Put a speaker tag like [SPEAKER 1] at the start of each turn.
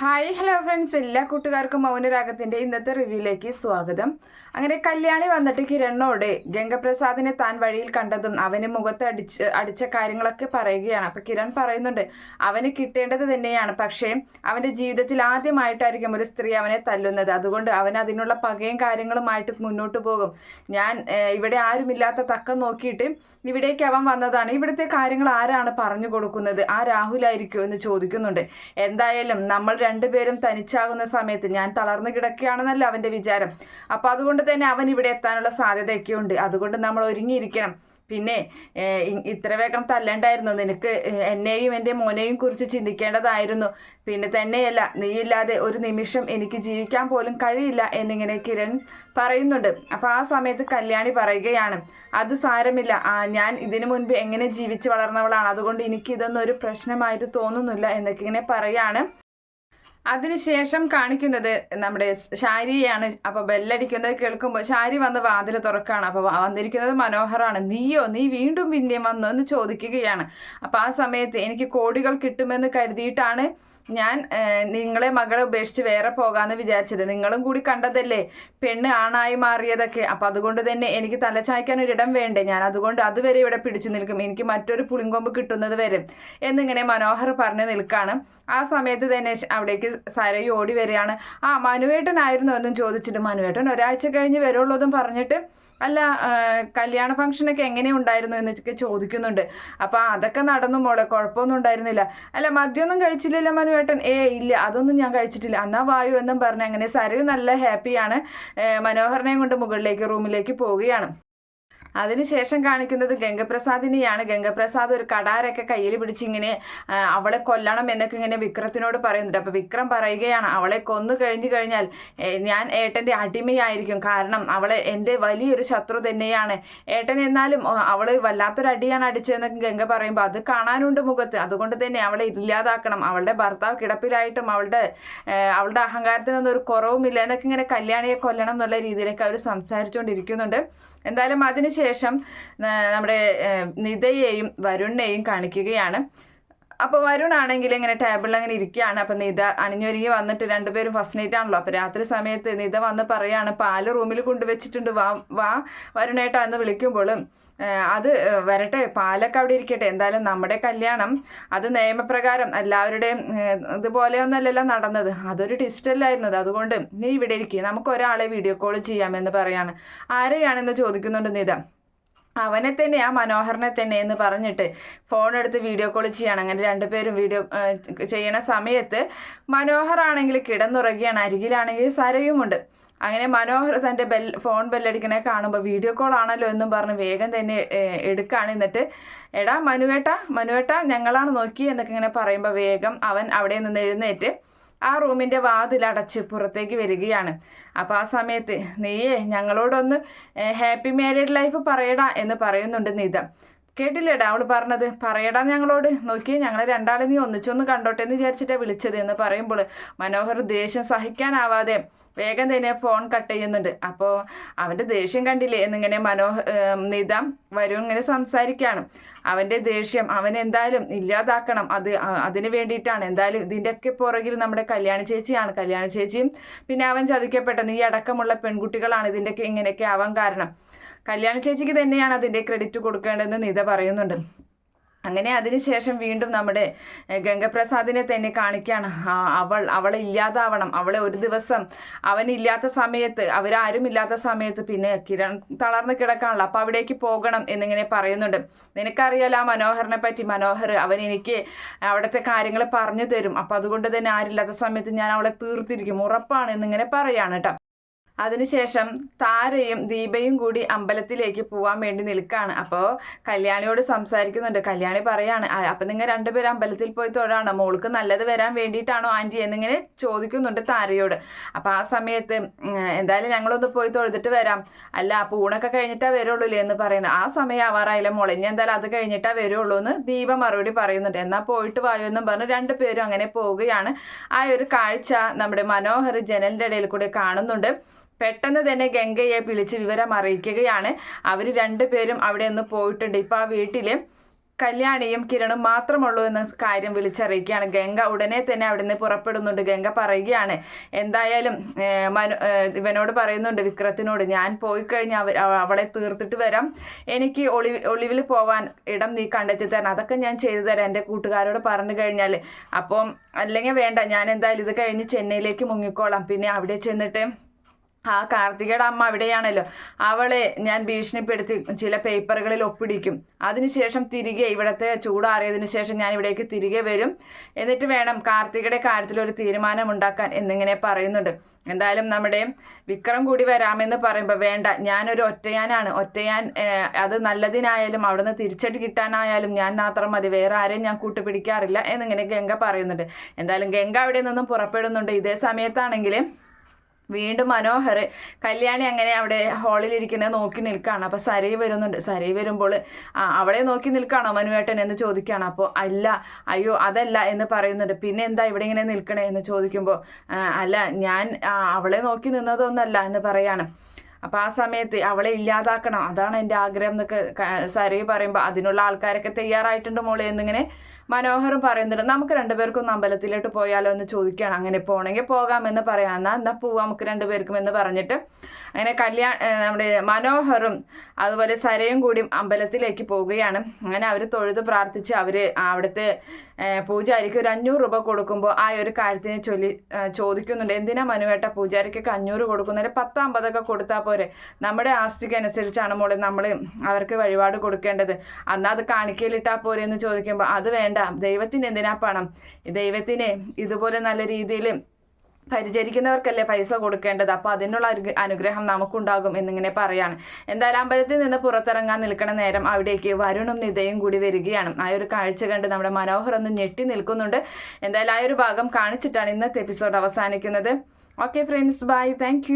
[SPEAKER 1] Hi hello friends എല്ലാ കൂട്ടുകാർക്കും മൗനരാഗത്തിന്റെ ഇന്നത്തെ റിവ്യൂയിലേക്ക് സ്വാഗതം. അങ്ങനെ കല്യാണി വന്നിട്ട് കിരണിനോട് ഗംഗപ്രസാദിനെ താൻ വഴിയിൽ കണ്ടതും അവന് മുഖത്ത് അടിച്ച് അടിച്ച കാര്യങ്ങളൊക്കെ പറയുകയാണ്. അപ്പൊ കിരൺ പറയുന്നുണ്ട് അവന് കിട്ടേണ്ടത് തന്നെയാണ്. പക്ഷേ അവന്റെ ജീവിതത്തിൽ ആദ്യമായിട്ടായിരിക്കും ഒരു സ്ത്രീ അവനെ തല്ലുന്നത്. അതുകൊണ്ട് അവൻ അതിനുള്ള പകയും കാര്യങ്ങളുമായിട്ട് മുന്നോട്ട് പോകും. ഞാൻ ഇവിടെ ആരുമില്ലാത്ത തക്കം നോക്കിയിട്ട് ഇവിടേക്ക് അവൻ വന്നതാണ്. ഇവിടുത്തെ കാര്യങ്ങൾ ആരാണ് പറഞ്ഞു കൊടുക്കുന്നത്? ആ രാഹുലായിരിക്കും എന്ന് ചോദിക്കുന്നുണ്ട്. എന്തായാലും നമ്മൾ രണ്ടുപേരും തനിച്ചാകുന്ന സമയത്ത് ഞാൻ തളർന്നു കിടക്കുകയാണെന്നല്ല അവന്റെ വിചാരം. അപ്പൊ അതുകൊണ്ട് തന്നെ അവൻ ഇവിടെ എത്താനുള്ള സാധ്യതയൊക്കെ ഉണ്ട് അതുകൊണ്ട് നമ്മൾ ഒരുങ്ങിയിരിക്കണം. പിന്നെ ഇത്ര വേഗം തല്ലേണ്ടായിരുന്നു. നിനക്ക് എന്നെയും എന്റെ മോനെയും കുറിച്ച് ചിന്തിക്കേണ്ടതായിരുന്നു. പിന്നെ തന്നെയല്ല നീയില്ലാതെ ഒരു നിമിഷം എനിക്ക് ജീവിക്കാൻ പോലും കഴിയില്ല എന്നിങ്ങനെ കിരൺ പറയുന്നുണ്ട്. അപ്പോൾ ആ സമയത്ത് കല്യാണി പറയുകയാണ് അത് സാരമില്ല. ഞാൻ ഇതിനു മുൻപ് എങ്ങനെ ജീവിച്ച് വളർന്നവളാണ്. അതുകൊണ്ട് എനിക്ക് ഇതൊന്നും ഒരു പ്രശ്നമായിട്ട് തോന്നുന്നില്ല എന്നൊക്കെ ഇങ്ങനെ പറയാണ്. അതിനുശേഷം കാണിക്കുന്നത് നമ്മുടെ ശാരിയാണ് അപ്പൊ ബെല്ലടിക്കുന്നത് കേൾക്കുമ്പോൾ ശാരി വന്ന് വാതിൽ തുറക്കാണ്. അപ്പൊ വന്നിരിക്കുന്നത് മനോഹറാണ്. നീയോ നീ വീണ്ടും പിന്നെയും വന്നോ എന്ന് ചോദിക്കുകയാണ്. അപ്പൊ ആ സമയത്ത് എനിക്ക് കോടികൾ കിട്ടുമെന്ന് കരുതിയിട്ടാണ് ഞാൻ നിങ്ങളെ മകളെ ഉപേക്ഷിച്ച് വേറെ പോകാന്ന് വിചാരിച്ചത്. നിങ്ങളും കൂടി കണ്ടതല്ലേ? പെണ്ണ് ആണായി മാറിയതൊക്കെ. അപ്പൊ അതുകൊണ്ട് തന്നെ എനിക്ക് തലചായ്ക്കാൻ ഒരിടം വേണ്ടേ? ഞാൻ അതുകൊണ്ട് അതുവരെ ഇവിടെ പിടിച്ചു നിൽക്കും. എനിക്ക് മറ്റൊരു പുളിങ്കൊമ്പ് കിട്ടുന്നത് വരെ. എന്നിങ്ങനെ മനോഹർ പറഞ്ഞു നിൽക്കാണ്. ആ സമയത്ത് തന്നെ അവിടേക്ക് സരയു ഓടി വരികയാണ്. ആ മനുവേട്ടനായിരുന്നു എന്നും ചോദിച്ചിട്ട് മനുവേട്ടൻ ഒരാഴ്ച കഴിഞ്ഞ് വരുള്ളൂതും പറഞ്ഞിട്ട് അല്ല കല്യാണ ഫംഗ്ഷനൊക്കെ എങ്ങനെ ഉണ്ടായിരുന്നു എന്നൊക്കെ ചോദിക്കുന്നുണ്ട്. അപ്പോൾ അതൊക്കെ നടന്നു മോളെ കുഴപ്പമൊന്നും ഉണ്ടായിരുന്നില്ല. അല്ല മദ്യമൊന്നും കഴിച്ചില്ലല്ലോ മനുവേട്ടൻ? ഏ ഇല്ല അതൊന്നും ഞാൻ കഴിച്ചിട്ടില്ല. എന്നാ വായു എന്നും പറഞ്ഞ് അങ്ങനെ സരയു നല്ല ഹാപ്പിയാണ്. മനോഹരനെയും കൊണ്ട് മുകളിലേക്ക് റൂമിലേക്ക് പോവുകയാണ്. അതിനുശേഷം കാണിക്കുന്നത് ഗംഗപ്രസാദിനെയാണ്. ഗംഗപ്രസാദ് ഒരു കടാരൊക്കെ കയ്യിൽ പിടിച്ച് ഇങ്ങനെ അവളെ കൊല്ലണം എന്നൊക്കെ ഇങ്ങനെ വിക്രത്തിനോട് പറയുന്നുണ്ട്. അപ്പൊ വിക്രം പറയുകയാണ് അവളെ കൊന്നു കഴിഞ്ഞു കഴിഞ്ഞാൽ ഞാൻ ഏട്ടന്റെ അടിമയായിരിക്കും. കാരണം അവളെ എന്റെ വലിയൊരു ശത്രു തന്നെയാണ്. ഏട്ടൻ എന്നാലും അവൾ വല്ലാത്തൊരു അടിയാണ് അടിച്ചതെന്നൊക്കെ ഗംഗ പറയുമ്പോൾ അത് കാണാനുണ്ട് മുഖത്ത്. അതുകൊണ്ട് തന്നെ അവളെ ഇല്ലാതാക്കണം. അവളുടെ ഭർത്താവ് കിടപ്പിലായിട്ടും അവളുടെ അവളുടെ അഹങ്കാരത്തിനൊന്നും ഒരു കുറവുമില്ല എന്നൊക്കെ ഇങ്ങനെ കല്യാണിയെ കൊല്ലണം എന്നുള്ള രീതിയിലേക്ക് അവർ സംസാരിച്ചുകൊണ്ടിരിക്കുന്നുണ്ട് എന്തായാലും അതിനുശേഷം ആ, നമ്മുടെ നിതയെയും വരുണിനെയും കാണിക്കുകയാണ്. അപ്പോൾ വരുൺ ആണെങ്കിൽ ഇങ്ങനെ ടേബിളിൽ അങ്ങനെ ഇരിക്കുകയാണ്. അപ്പം നിത അണിഞ്ഞൊരുങ്ങി വന്നിട്ട് രണ്ടുപേരും ഫസ്റ്റ് നൈറ്റ് ആണല്ലോ. അപ്പോൾ രാത്രി സമയത്ത് നിത വന്ന് പറയാണ് പാൽ റൂമിൽ കൊണ്ടുവച്ചിട്ടുണ്ട്. വാ വാ വരുണേട്ടാ എന്ന് വിളിക്കുമ്പോൾ അത് വരട്ടെ പാലൊക്കെ അവിടെ ഇരിക്കട്ടെ. എന്തായാലും നമ്മുടെ കല്യാണം അത് നിയമപ്രകാരം എല്ലാവരുടെയും ഇതുപോലെയൊന്നല്ലല്ലോ നടന്നത്. അതൊരു ടിസ്റ്റല്ലായിരുന്നത് അതുകൊണ്ട് നീ ഇവിടെ ഇരിക്കുക നമുക്ക് ഒരാളെ വീഡിയോ കോൾ ചെയ്യാമെന്ന് പറയാണ്. ആരെയാണെന്ന് ചോദിക്കുന്നുണ്ട് നിത. അവനെ തന്നെ ആ മനോഹരനെ തന്നെ എന്ന് പറഞ്ഞിട്ട് ഫോൺ എടുത്ത് വീഡിയോ കോൾ ചെയ്യണം. അങ്ങനെ രണ്ടുപേരും വീഡിയോ ചെയ്യണ സമയത്ത് മനോഹർ ആണെങ്കിൽ കിടന്നുറങ്ങിയാണ്. അരികിലാണെങ്കിൽ സരയുമുണ്ട്. അങ്ങനെ മനോഹർ തന്റെ ബെൽ ഫോൺ ബെല്ലടിക്കണേ കാണുമ്പോൾ വീഡിയോ കോൾ ആണല്ലോ എന്നും പറഞ്ഞ് വേഗം തന്നെ എടുക്കുകയാണ് എന്നിട്ട് എടാ മനുവേട്ട മനുവേട്ട ഞങ്ങളാണ് നോക്കി എന്നൊക്കെ ഇങ്ങനെ പറയുമ്പോൾ വേഗം അവൻ അവിടെ നിന്ന് എഴുന്നേറ്റ് ആ റൂമിന്റെ വാതിലടച്ച് പുറത്തേക്ക് വരികയാണ്. അപ്പോൾ ആ സമയത്ത് നീയേ ഞങ്ങളോടൊന്ന് ഹാപ്പി മാരീഡ് ലൈഫ് പറയടാ എന്ന് പറയുന്നുണ്ട് നീത. കേട്ടില്ലേടാ അവൾ പറഞ്ഞത്? പറയടാ ഞങ്ങളോട്. നോക്കി ഞങ്ങളെ രണ്ടാളെ നീ ഒന്നിച്ചൊന്ന് കണ്ടോട്ടെ എന്ന് വിചാരിച്ചിട്ടാ വിളിച്ചത് എന്ന് പറയുമ്പോൾ മനോഹർ ദേഷ്യം സഹിക്കാനാവാതെ വേഗം തന്നെ ഫോൺ കട്ട് ചെയ്യുന്നുണ്ട്. അപ്പോൾ അവന്റെ ദേഷ്യം കണ്ടില്ലേ? എന്നിങ്ങനെ മനോഹ ഏം, നിത വരും ഇങ്ങനെ സംസാരിക്കുകയാണ് അവന്റെ ദേഷ്യം അവൻ എന്തായാലും ഇല്ലാതാക്കണം. അത് അതിന് വേണ്ടിയിട്ടാണ്. എന്തായാലും ഇതിന്റെയൊക്കെ പുറകിൽ നമ്മുടെ കല്യാണ ചേച്ചിയാണ്. കല്യാണ ചേച്ചിയും പിന്നെ അവൻ ചതിക്കപ്പെട്ട ഈ അടക്കമുള്ള പെൺകുട്ടികളാണ് ഇതിന്റെയൊക്കെ ഇങ്ങനെയൊക്കെ ആവാൻ കാരണം. കല്യാണ ചേച്ചിക്ക് തന്നെയാണ് അതിന്റെ ക്രെഡിറ്റ് കൊടുക്കേണ്ടതെന്ന് നിത പറയുന്നുണ്ട്. അങ്ങനെ അതിനുശേഷം വീണ്ടും നമ്മുടെ ഗംഗപ്രസാദിനെ തന്നെ കാണിക്കുകയാണ് അവൾ അവളെ ഇല്ലാതാവണം. അവളെ ഒരു ദിവസം അവനില്ലാത്ത സമയത്ത് അവരാരും ഇല്ലാത്ത സമയത്ത് പിന്നെ കിരൺ തളർന്ന് കിടക്കാണല്ലോ അപ്പോൾ അവിടേക്ക് പോകണം എന്നിങ്ങനെ പറയുന്നുണ്ട്. നിനക്കറിയാലോ ആ മനോഹറിനെ പറ്റി? മനോഹർ അവൻ എനിക്ക് അവിടുത്തെ കാര്യങ്ങൾ പറഞ്ഞു തരും. അപ്പം അതുകൊണ്ട് തന്നെ ആരില്ലാത്ത സമയത്ത് ഞാൻ അവളെ തീർത്തിരിക്കും. ഉറപ്പാണ് എന്നിങ്ങനെ പറയാണ് കേട്ടോ അതിനുശേഷം താരയും ദീപയും കൂടി അമ്പലത്തിലേക്ക് പോവാൻ വേണ്ടി നിൽക്കുകയാണ് അപ്പോൾ കല്യാണിയോട് സംസാരിക്കുന്നുണ്ട്. കല്യാണി പറയാണ് അപ്പം നിങ്ങൾ രണ്ടുപേരും അമ്പലത്തിൽ പോയി തൊഴാണോ? മോൾക്ക് നല്ലത് വരാൻ വേണ്ടിയിട്ടാണോ ആന്റി എന്നിങ്ങനെ ചോദിക്കുന്നുണ്ട് താരയോട്. അപ്പോൾ ആ സമയത്ത് എന്തായാലും ഞങ്ങളൊന്ന് പോയി തൊഴുതിട്ട് വരാം. അല്ല അപ്പോൾ ഊണൊക്കെ കഴിഞ്ഞിട്ടാ വരുള്ളൂ എന്ന് പറയുന്നത് ആ സമയം ആവാറായില്ല മോളെ. ഇനി എന്തായാലും അത് കഴിഞ്ഞിട്ടാ വരുള്ളൂ എന്ന് ദീപ മറുപടി പറയുന്നുണ്ട്. എന്നാൽ പോയിട്ട് വായോ എന്നും പറഞ്ഞ് രണ്ടുപേരും അങ്ങനെ പോവുകയാണ്. ആ ഒരു കാഴ്ച നമ്മുടെ മനോഹർ ജനലിന്റെ ഇടയിൽ കൂടെ കാണുന്നുണ്ട്. പെട്ടെന്ന് തന്നെ ഗംഗയെ വിളിച്ച് വിവരം അറിയിക്കുകയാണ്. അവർ രണ്ടുപേരും അവിടെ ഒന്ന് പോയിട്ടുണ്ട്. ഇപ്പം ആ വീട്ടിൽ കല്യാണിയും കിരണും മാത്രമുള്ളൂ എന്ന കാര്യം വിളിച്ചറിയിക്കുകയാണ്. ഗംഗ ഉടനെ തന്നെ അവിടെ നിന്ന് പുറപ്പെടുന്നുണ്ട്. ഗംഗ പറയുകയാണ് എന്തായാലും മനു ഇവനോട് പറയുന്നുണ്ട് വിക്രത്തിനോട് ഞാൻ പോയി അവ- അവളെ തീർത്തിട്ട് വരാം. എനിക്ക് ഒളിവ് ഒളിവിൽ പോവാൻ ഇടം നീ കണ്ടെത്തി തരണം. അതൊക്കെ ഞാൻ ചെയ്തു തരാം. എന്റെ കൂട്ടുകാരോട് പറഞ്ഞു കഴിഞ്ഞാൽ അപ്പം അല്ലെങ്കിൽ വേണ്ട ഞാൻ എന്തായാലും ഇത് കഴിഞ്ഞ് ചെന്നൈയിലേക്ക് മുങ്ങിക്കോളാം. പിന്നെ അവിടെ ചെന്നിട്ട് ആ കാർത്തികയുടെ അമ്മ അവിടെയാണല്ലോ. അവളെ ഞാൻ ഭീഷണിപ്പെടുത്തി ചില പേപ്പറുകളിൽ ഒപ്പിടിക്കും. അതിനുശേഷം തിരികെ ഇവിടത്തെ ചൂടാറിയതിനു ശേഷം ഞാൻ ഇവിടേക്ക് തിരികെ വരും. എന്നിട്ട് വേണം കാർത്തികയുടെ കാര്യത്തിൽ ഒരു തീരുമാനം ഉണ്ടാക്കാൻ എന്നിങ്ങനെ പറയുന്നുണ്ട്. എന്തായാലും നമ്മുടെ വിക്രം കൂടി വരാമെന്ന് പറയുമ്പോൾ വേണ്ട ഞാനൊരു ഒറ്റയാനാണ്. ഒറ്റയാൻ അത് നല്ലതിനായാലും അവിടുന്ന് തിരിച്ചടി കിട്ടാനായാലും ഞാൻ മാത്രം മതി. വേറെ ആരെയും ഞാൻ കൂട്ടുപിടിക്കാറില്ല എന്നിങ്ങനെ ഗംഗ പറയുന്നുണ്ട്. എന്തായാലും ഗംഗ അവിടെ നിന്നും പുറപ്പെടുന്നുണ്ട്. ഇതേ സമയത്താണെങ്കിൽ വീണ്ടും മനോഹർ. കല്യാണി അങ്ങനെ അവിടെ ഹാളിൽ ഹാളിലിരിക്കുന്നത് നോക്കി നിൽക്കുകയാണ് അപ്പോൾ സരയി വരുന്നുണ്ട്. സരയി വരുമ്പോൾ അവളെ നോക്കി നിൽക്കുകയാണോ മനുവേട്ടൻ എന്ന് ചോദിക്കുകയാണ് അപ്പോൾ അല്ല അയ്യോ അതല്ല എന്ന് പറയുന്നുണ്ട്. പിന്നെ എന്താ ഇവിടെ ഇങ്ങനെ നിൽക്കണേ എന്ന് ചോദിക്കുമ്പോൾ അല്ല ഞാൻ അവളെ നോക്കി നിന്നതൊന്നല്ല എന്ന് പറയാണ്. അപ്പോൾ ആ സമയത്ത് അവളെ ഇല്ലാതാക്കണം. അതാണ് എന്റെ ആഗ്രഹം എന്നൊക്കെ സരൈ പറയുമ്പോൾ അതിനുള്ള ആൾക്കാരൊക്കെ തയ്യാറായിട്ടുണ്ട് മോളെ എന്നിങ്ങനെ മനോഹറും പറയുന്നുണ്ട് നമുക്ക് രണ്ടുപേർക്കും ഒന്ന് അമ്പലത്തിലോട്ട് പോയാലോ എന്ന് ചോദിക്കുകയാണ്. അങ്ങനെ പോകണമെങ്കിൽ പോകാമെന്ന് പറയാം. എന്നാൽ എന്നാൽ പോവാം നമുക്ക് രണ്ടുപേർക്കും എന്ന് പറഞ്ഞിട്ട് അങ്ങനെ കല്യാണ നമ്മുടെ മനോഹറും അതുപോലെ സരയും കൂടി അമ്പലത്തിലേക്ക് പോവുകയാണ്. അങ്ങനെ അവർ തൊഴുത് പ്രാർത്ഥിച്ച് അവർ അവിടുത്തെ പൂജാരിക്ക് ഒരു അഞ്ഞൂറ് രൂപ കൊടുക്കുമ്പോൾ ആ ഒരു കാര്യത്തിനെ ചൊല്ലി ചോദിക്കുന്നുണ്ട്. എന്തിനാ മനുവേട്ട പൂജാരിക്കൊക്കെ അഞ്ഞൂറ് കൊടുക്കുന്നതിന് പത്ത് അമ്പതൊക്കെ കൊടുത്താൽ പോരെ. നമ്മുടെ ആസ്തിക്ക് അനുസരിച്ചാണ് മോളെ നമ്മൾ അവർക്ക് വഴിപാട് കൊടുക്കേണ്ടത്. അന്നാ അത് കാണിക്കലിട്ടാൽ പോരെ എന്ന് ചോദിക്കുമ്പോൾ അത് വേണ്ട. ദൈവത്തിന് എന്തിനാ പണം? ദൈവത്തിന് ഇതുപോലെ നല്ല രീതിയിൽ പരിചരിക്കുന്നവർക്കല്ലേ പൈസ കൊടുക്കേണ്ടത്? അപ്പോൾ അതിനുള്ള അനു- അനുഗ്രഹം നമുക്കുണ്ടാകും എന്നിങ്ങനെ പറയാണ്. എന്തായാലും അമ്പലത്തിൽ നിന്ന് പുറത്തിറങ്ങാൻ നിൽക്കുന്ന നേരം അവിടേക്ക് വരുണും നിതയും കൂടി വരികയാണ്. ആ ഒരു കാഴ്ച കണ്ട് നമ്മുടെ മനോഹർ ഒന്ന് ഞെട്ടി നിൽക്കുന്നുണ്ട്. എന്തായാലും ആ ഒരു ഭാഗം കാണിച്ചിട്ടാണ് ഇന്നത്തെ എപ്പിസോഡ് അവസാനിക്കുന്നത്. Okay friends bye thank